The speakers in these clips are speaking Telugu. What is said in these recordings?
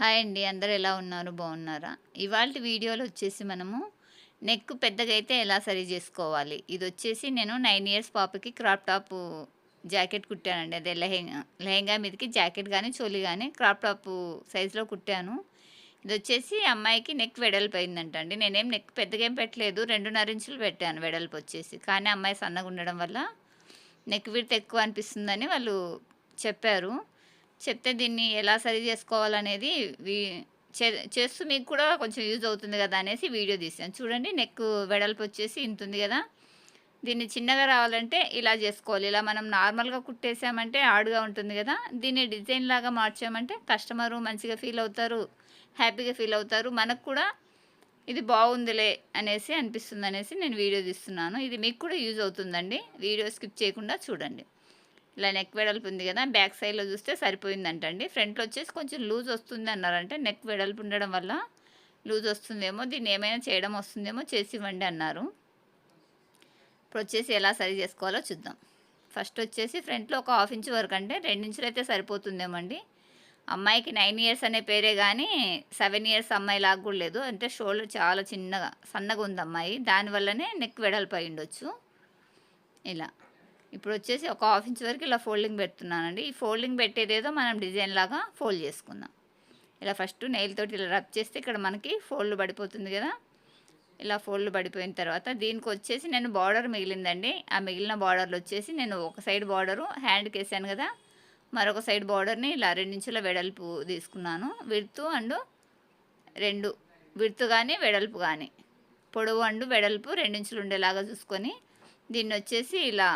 హాయ్ అండి అందరూ ఎలా ఉన్నారు? బాగున్నారా? ఇవాళ వీడియోలో వచ్చేసి మనము నెక్ పెద్దగా అయితే ఎలా సరి చేసుకోవాలి? ఇది వచ్చేసి నేను నైన్ ఇయర్స్ పాపకి క్రాప్ టాప్ జాకెట్ కుట్టానండి. అదే లెహెంగా లెహెంగా మీదకి జాకెట్ కానీ చోలి కానీ క్రాప్ టాప్ సైజులో కుట్టాను. ఇది వచ్చేసి అమ్మాయికి నెక్ వెడల్పు అయిందంట అండి నేనేం నెక్ పెద్దగా ఏం పెట్టలేదు. రెండున్నర ఇంచులు పెట్టాను వెడల్పు వచ్చేసి. కానీ అమ్మాయి సన్నగా ఉండడం వల్ల నెక్ విడత ఎక్కువ అనిపిస్తుందని వాళ్ళు చెప్పారు. చెప్తే దీన్ని ఎలా సరి చేసుకోవాలనేది వీ- చే- చేస్తూ మీకు కూడా కొంచెం యూజ్ అవుతుంది కదా అనేసి వీడియో తీసాను. చూడండి నెక్ వెడల్పు వచ్చేసి ఇంత ఉంది కదా. దీన్ని చిన్నగా రావాలంటే ఇలా చేసుకోవాలి. ఇలా మనం నార్మల్గా కుట్టేసామంటే ఆడుగా ఉంటుంది కదా. దీన్ని డిజైన్ లాగా మార్చామంటే కస్టమరు మంచిగా ఫీల్ అవుతారు హ్యాపీగా ఫీల్ అవుతారు. మనకు కూడా ఇది బాగుందిలే అనేసి అనిపిస్తుంది అనేసి నేను వీడియో తీస్తున్నాను. ఇది మీకు కూడా యూజ్ అవుతుందండి. వీడియో స్కిప్ చేయకుండా చూడండి. ఇలా నెక్ వెడల్పు ఉంది కదా బ్యాక్ సైడ్లో చూస్తే సరిపోయిందంటండి. ఫ్రంట్లో వచ్చేసి కొంచెం లూజ్ వస్తుంది అన్నారంటే. నెక్ వెడల్పు ఉండడం వల్ల లూజ్ వస్తుందేమో దీన్ని ఏమైనా చేయడం వస్తుందేమో చేసి ఇవ్వండి అన్నారు. ఇప్పుడు వచ్చేసి ఎలా సరి చేసుకోవాలో చూద్దాం. ఫస్ట్ వచ్చేసి ఫ్రంట్లో ఒక హాఫ్ ఇంచ్ వరకు అంటే రెండించులు అయితే సరిపోతుందేమో అండి అమ్మాయికి నైన్ ఇయర్స్ అనే పేరే కానీ సెవెన్ ఇయర్స్ అమ్మాయి లాగా కూడా లేదు. అంటే షోల్డర్ చాలా చిన్నగా సన్నగా ఉంది అమ్మాయి. దానివల్లనే నెక్ వెడల్పు అయి ఉండొచ్చు ఇలా. ఇప్పుడు వచ్చేసి ఒక హాఫ్ ఇంచ్ వరకు ఇలా ఫోల్డింగ్ పెడుతున్నానండి. ఈ ఫోల్డింగ్ పెట్టేదేదో మనం డిజైన్ లాగా ఫోల్డ్ చేసుకుందాం. ఇలా ఫస్ట్ నెయిల్ తోటి ఇలా రబ్ చేస్తే ఇక్కడ మనకి ఫోల్డ్ పడిపోతుంది కదా. ఇలా ఫోల్డ్ పడిపోయిన తర్వాత దీనికి వచ్చేసి నేను బార్డర్ మిగిలిందండి. ఆ మిగిలిన బార్డర్లు వచ్చేసి నేను ఒక సైడ్ బార్డరు హ్యాండ్కి వేసాను కదా. మరొక సైడ్ బార్డర్ని ఇలా రెండించుల వెడల్పు తీసుకున్నాను. విడుతు అండ్ రెండు. విడుతు కానీ వెడల్పు కానీ పొడవు అండ్ వెడల్పు రెండించులు ఉండేలాగా చూసుకొని దీన్ని వచ్చేసి ఇలా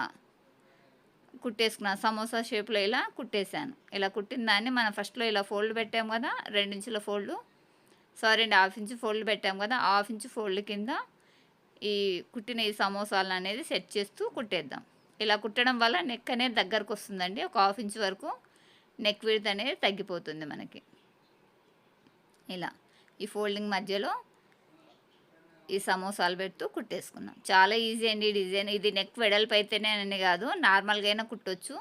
కుట్టేసుకున్నాను సమోసా షేప్లో ఇలా కుట్టేశాను. ఇలా కుట్టిన దాన్ని మనం ఫస్ట్లో ఇలా ఫోల్డ్ పెట్టాము కదా రెండించుల ఫోల్డ్. సారీ అండి హాఫ్ ఇంచ్ ఫోల్డ్ పెట్టాము కదా హాఫ్ ఇంచ్ ఫోల్డ్ కింద ఈ కుట్టిన ఈ సమోసాలను అనేది సెట్ చేస్తూ కుట్టేద్దాం. ఇలా కుట్టడం వల్ల నెక్ అనేది దగ్గరకు వస్తుందండి ఒక హాఫ్ ఇంచ్ వరకు నెక్ విడత అనేది తగ్గిపోతుంది మనకి. ఇలా ఈ ఫోల్డింగ్ మధ్యలో ఈ సమోసాలు పెడుతూ కుట్టేసుకున్నాం. చాలా ఈజీ అండి ఈ డిజైన్. ఇది నెక్ వెడల్పు అయితేనే అని కాదు నార్మల్గా అయినా కుట్టొచ్చు.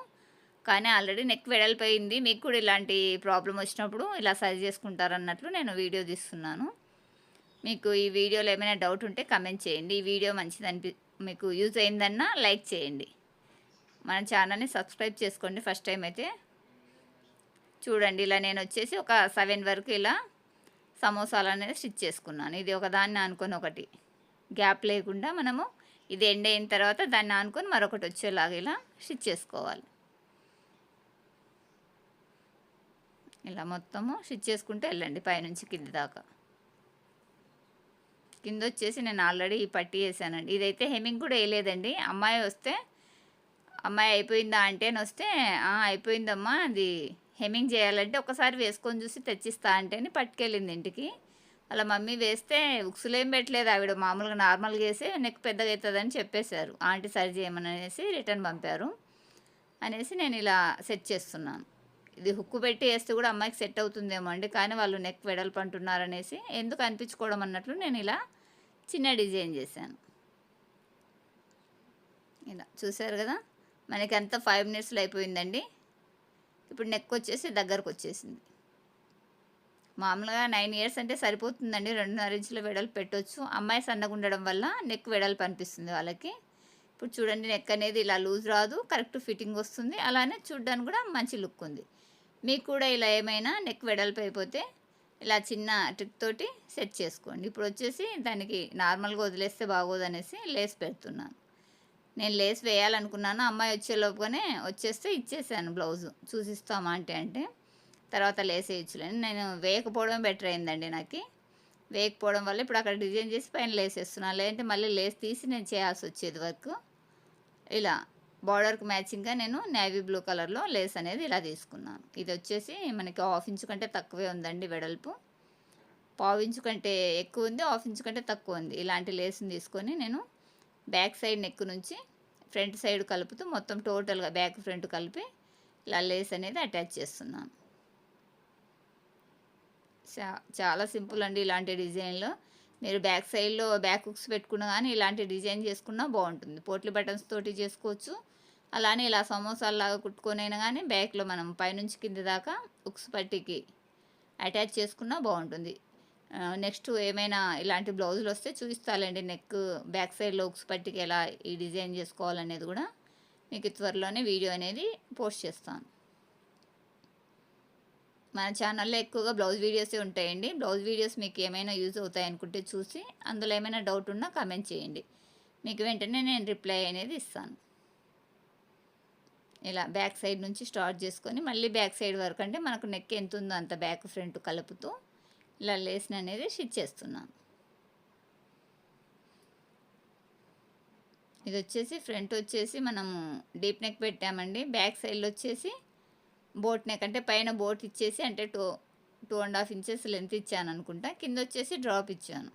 కానీ ఆల్రెడీ నెక్ వెడల్పు అయింది మీకు కూడా ఇలాంటి ప్రాబ్లం వచ్చినప్పుడు ఇలా సరి చేసుకుంటారు అన్నట్లు నేను వీడియో తీస్తున్నాను. మీకు ఈ వీడియోలో ఏమైనా డౌట్ ఉంటే కమెంట్ చేయండి. ఈ వీడియో మంచిది అనిపి మీకు యూజ్ అయిందన్నా లైక్ చేయండి. మన ఛానల్ని సబ్స్క్రైబ్ చేసుకోండి ఫస్ట్ టైం అయితే. చూడండి ఇలా నేను వచ్చేసి ఒక సెవెన్ వరకు ఇలా సమోసాలు అనేది స్టిచ్ చేసుకున్నాను. ఇది ఒకదాన్ని అనుకొని ఆనుకొని ఒకటి. గ్యాప్ లేకుండా మనము ఇది ఎండ్ అయిన తర్వాత దాన్ని ఆనుకొని మరొకటి వచ్చేలాగా ఇలా స్టిచ్ చేసుకోవాలి. ఇలా మొత్తము స్టిచ్ చేసుకుంటూ వెళ్ళండి పైనుంచి కింది దాకా. కింద వచ్చేసి నేను ఆల్రెడీ ఈ పట్టి వేసానండి. ఇదైతే హెమ్మింగ్ కూడా వేయలేదండి. అమ్మాయి వస్తే అమ్మాయి అయిపోయిందా అంటే వస్తే అయిపోయిందమ్మా అది హెమ్మింగ్ చేయాలంటే ఒకసారి వేసుకొని చూసి తెచ్చిస్తా అంటే పట్టుకెళ్ళింది ఇంటికి. అలా మమ్మీ వేస్తే ఉక్సులేం పెట్టలేదు ఆవిడ. మామూలుగా నార్మల్గా వేసి నెక్ పెద్దగా అవుతుందని చెప్పేశారు. ఆంటీ సరి చేయమని అనేసి రిటర్న్ పంపారు. అనేసి నేను ఇలా సెట్ చేస్తున్నాను. ఇది హుక్కు పెట్టి వేస్తే కూడా అమ్మాయికి సెట్ అవుతుందేమో అండి. కానీ వాళ్ళు నెక్ వెడల్పు అంటున్నారనేసి ఎందుకు అనిపించుకోవడం అన్నట్లు నేను ఇలా చిన్న డిజైన్ చేశాను. ఇలా చూశారు కదా? మనకి అంతా ఫైవ్ మినిట్స్లో అయిపోయిందండి. ఇప్పుడు నెక్ వచ్చేసి దగ్గరకు వచ్చేసింది. మామూలుగా నైన్ ఇయర్స్ అంటే సరిపోతుందండి. రెండున్నర ఇంచుల వెడల్పు పెట్టవచ్చు అమ్మాయి సన్నగా ఉండడం వల్ల నెక్ వెడల్పు అనిపిస్తుంది వాళ్ళకి. ఇప్పుడు చూడండి నెక్ అనేది ఇలా లూజ్ రాదు. కరెక్ట్ ఫిట్టింగ్ వస్తుంది. అలానే చూడడానికి కూడా మంచి లుక్ ఉంది. మీకు కూడా ఇలా ఏమైనా నెక్ వెడల్పు అయిపోతే ఇలా చిన్న ట్రిక్ తోటి సెట్ చేసుకోండి. ఇప్పుడు వచ్చేసి దానికి నార్మల్గా వదిలేస్తే బాగోదు అనేసి లేస్ పెడుతున్నాను. నేను లేస్ వేయాలనుకున్నాను అమ్మాయి వచ్చేలోపుగానే వచ్చేస్తే ఇచ్చేసాను బ్లౌజు. చూసిస్తామా అంటే అంటే తర్వాత లేస్ వేయచ్చులేని నేను వేయకపోవడం బెటర్ అయిందండి నాకు. వేయకపోవడం వల్ల ఇప్పుడు అక్కడ డిజైన్ చేసి పైన లేస్ వేస్తున్నాను లేదంటే మళ్ళీ లేస్ తీసి నేను చేయాల్సి వచ్చేది వర్క్. ఇలా బార్డర్కి మ్యాచింగ్గా నేను నేవీ బ్లూ కలర్లో లేస్ అనేది ఇలా తీసుకున్నాను. ఇది వచ్చేసి మనకి హాఫ్ ఇంచు కంటే తక్కువే ఉందండి వెడల్పు. పావు ఇంచు కంటే ఎక్కువ ఉంది హాఫ్ ఇంచు కంటే తక్కువ ఉంది. ఇలాంటి లేస్ని తీసుకొని నేను బ్యాక్ సైడ్ నెక్ నుంచి ఫ్రంట్ సైడ్ కలుపుతూ మొత్తం టోటల్గా బ్యాక్ ఫ్రంట్ కలిపి ఇలా లేస్ అనేది అటాచ్ చేస్తున్నాను చాలా సింపుల్ అండి ఇలాంటి డిజైన్లో. మీరు బ్యాక్ సైడ్లో బ్యాక్ హుక్స్ పెట్టుకున్నా కానీ ఇలాంటి డిజైన్ చేసుకున్నా బాగుంటుంది. పోట్లీ బటన్స్ తోటి చేసుకోవచ్చు. అలానే ఇలా సమోసాలాగా కుట్టుకొనైనా కానీ బ్యాక్లో మనం పైనుంచి కింద దాకా హుక్స్ పట్టికి అటాచ్ చేసుకున్నా బాగుంటుంది. నెక్స్ట్ ఏమైనా ఇలాంటి బ్లౌజులు వస్తే చూపిస్తాలండి. నెక్ బ్యాక్ సైడ్ లోక్స్ పట్టికి ఎలా ఈ డిజైన్ చేసుకోవాలనేది కూడా మీకు త్వరలోనే వీడియో అనేది పోస్ట్ చేస్తాను. మన ఛానల్లో ఎక్కువగా బ్లౌజ్ వీడియోసే ఉంటాయండి. బ్లౌజ్ వీడియోస్ మీకు ఏమైనా యూజ్ అవుతాయి అనుకుంటే చూసి అందులో ఏమైనా డౌట్ ఉన్నా కమెంట్ చేయండి. మీకు వెంటనే నేను రిప్లై అనేది ఇస్తాను. ఇలా బ్యాక్ సైడ్ నుంచి స్టార్ట్ చేసుకొని మళ్ళీ బ్యాక్ సైడ్ వరకు అంటే మనకు నెక్ ఎంత ఉందో అంత బ్యాక్ ఫ్రంట్ కలుపుతూ ఇలా లేస్ని అనేది షిట్ చేస్తున్నాను. ఇది వచ్చేసి ఫ్రంట్ వచ్చేసి మనము డీప్ నెక్ పెట్టామండి. బ్యాక్ సైడ్లో వచ్చేసి బోట్ నెక్ అంటే పైన బోట్ ఇచ్చేసి అంటే two two and half inches length ఇచ్చాను అనుకుంటా. కింద వచ్చేసి డ్రాప్ ఇచ్చాను.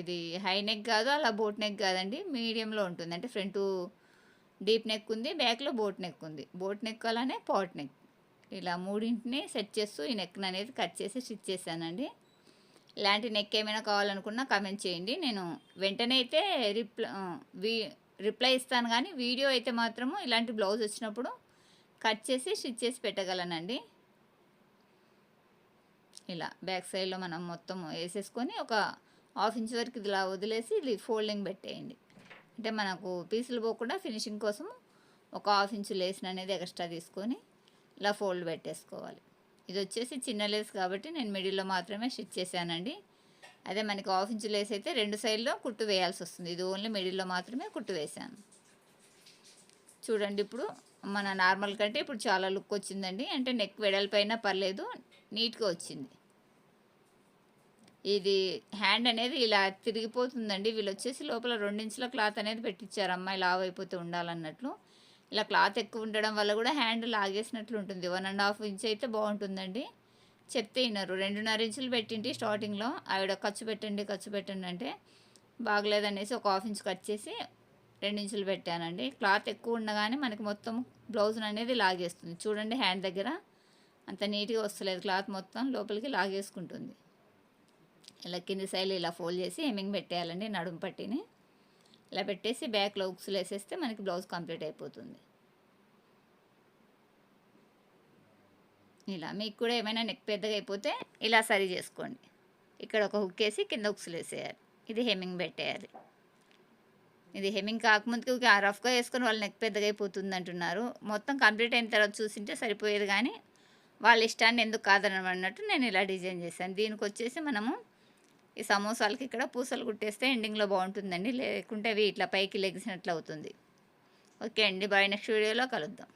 ఇది హై నెక్ కాదు అలా బోట్ నెక్ కాదండి. మీడియంలో ఉంటుంది. అంటే ఫ్రంట్ డీప్ నెక్ ఉంది బ్యాక్లో బోట్ నెక్ ఉంది. బోట్ నెక్ అలానే పాట్ నెక్. ఇలా మూడింటిని సెట్ చేస్తూ ఈ నెక్ అనేది కట్ చేసి స్టిచ్ చేశానండి. ఇలాంటి నెక్ ఏమైనా కావాలనుకున్నా కమెంట్ చేయండి. నేను వెంటనే అయితే రిప్లై వీ రిప్లై ఇస్తాను కానీ వీడియో అయితే మాత్రము ఇలాంటి బ్లౌజ్ వచ్చినప్పుడు కట్ చేసి స్టిచ్ చేసి పెట్టగలనండి. ఇలా బ్యాక్ సైడ్లో మనం మొత్తం వేసేసుకొని ఒక హాఫ్ ఇంచ్ వరకు ఇలా వదిలేసి ఇది ఫోల్డింగ్ పెట్టేయండి. అంటే మనకు పీసులు పోకుండా ఫినిషింగ్ కోసం ఒక హాఫ్ ఇంచు లేసిన అనేది ఎక్స్ట్రా తీసుకొని ఇలా ఫోల్డ్ పెట్టేసుకోవాలి. ఇది వచ్చేసి చిన్న లేస్ కాబట్టి నేను మిడిల్లో మాత్రమే స్టిచ్ చేశానండి. అదే మనకి హాఫ్ ఇంచు లేస్ అయితే రెండు సైడ్లో కుట్టు వేయాల్సి వస్తుంది. ఇది ఓన్లీ మిడిల్లో మాత్రమే కుట్టు వేశాను. చూడండి ఇప్పుడు మన నార్మల్ కంటే ఇప్పుడు చాలా లుక్ వచ్చిందండి. అంటే నెక్ వెడల్పైనా పర్లేదు నీట్గా వచ్చింది. ఇది హ్యాండ్ అనేది ఇలా తిరిగిపోతుందండి. వీళ్ళు వచ్చేసి లోపల రెండించుల క్లాత్ అనేది పెట్టించారు. అమ్మాయి లావ్ అయిపోతే ఉండాలన్నట్లు. ఇలా క్లాత్ ఎక్కువ ఉండడం వల్ల కూడా హ్యాండ్ లాగేసినట్లు ఉంటుంది. వన్ అండ్ హాఫ్ ఇంచ్ అయితే బాగుంటుందండి. చెప్తే విన్నారు రెండున్నర ఇంచులు పెట్టింటి స్టార్టింగ్లో. ఆవిడ ఖర్చు పెట్టండి ఖర్చు పెట్టండి అంటే బాగలేదనేసి ఒక హాఫ్ ఇంచ్ కట్ చేసి రెండు ఇంచులు పెట్టానండి. క్లాత్ ఎక్కువ ఉండగానే మనకి మొత్తం బ్లౌజ్ అనేది లాగేస్తుంది. చూడండి హ్యాండ్ దగ్గర అంత నీట్గా వస్తలేదు క్లాత్ మొత్తం. లోపలికి లాగేసుకుంటుంది. ఇలా కింది సైడ్ ఇలా ఫోల్డ్ చేసి హెమ్మింగ్ పెట్టేయాలండి నడుము పట్టిని. ఇలా పెట్టేసి బ్యాక్లో ఉక్సులు వేసేస్తే మనకి బ్లౌజ్ కంప్లీట్ అయిపోతుంది. ఇలా మీకు కూడా ఏమైనా నెక్ పెద్దగా అయిపోతే ఇలా సరి చేసుకోండి. ఇక్కడ ఒక హుక్ వేసి కింద ఉక్సులు వేసేయాలి. ఇది హెమ్మింగ్ పెట్టేయాలి. ఇది హెమ్మింగ్ కాకముందుకు రఫ్గా వేసుకొని వాళ్ళు నెక్ పెద్దగా అయిపోతుంది అంటున్నారు. మొత్తం కంప్లీట్ అయిన తర్వాత చూసింటే సరిపోయేది కానీ వాళ్ళ ఇష్టాన్ని ఎందుకు కాదనమన్నట్టు నేను ఇలా డిజైన్ చేశాను. దీనికి వచ్చేసి మనము ఈ సమోసాలకి ఇక్కడ పూసలు కుట్టేస్తే ఎండింగ్లో బాగుంటుందండి. లేకుంటే అవి ఇట్లా పైకి లెగిసినట్లు అవుతుంది ఓకే అండి. బాయ్. నెక్స్ట్ వీడియోలో కలుద్దాం.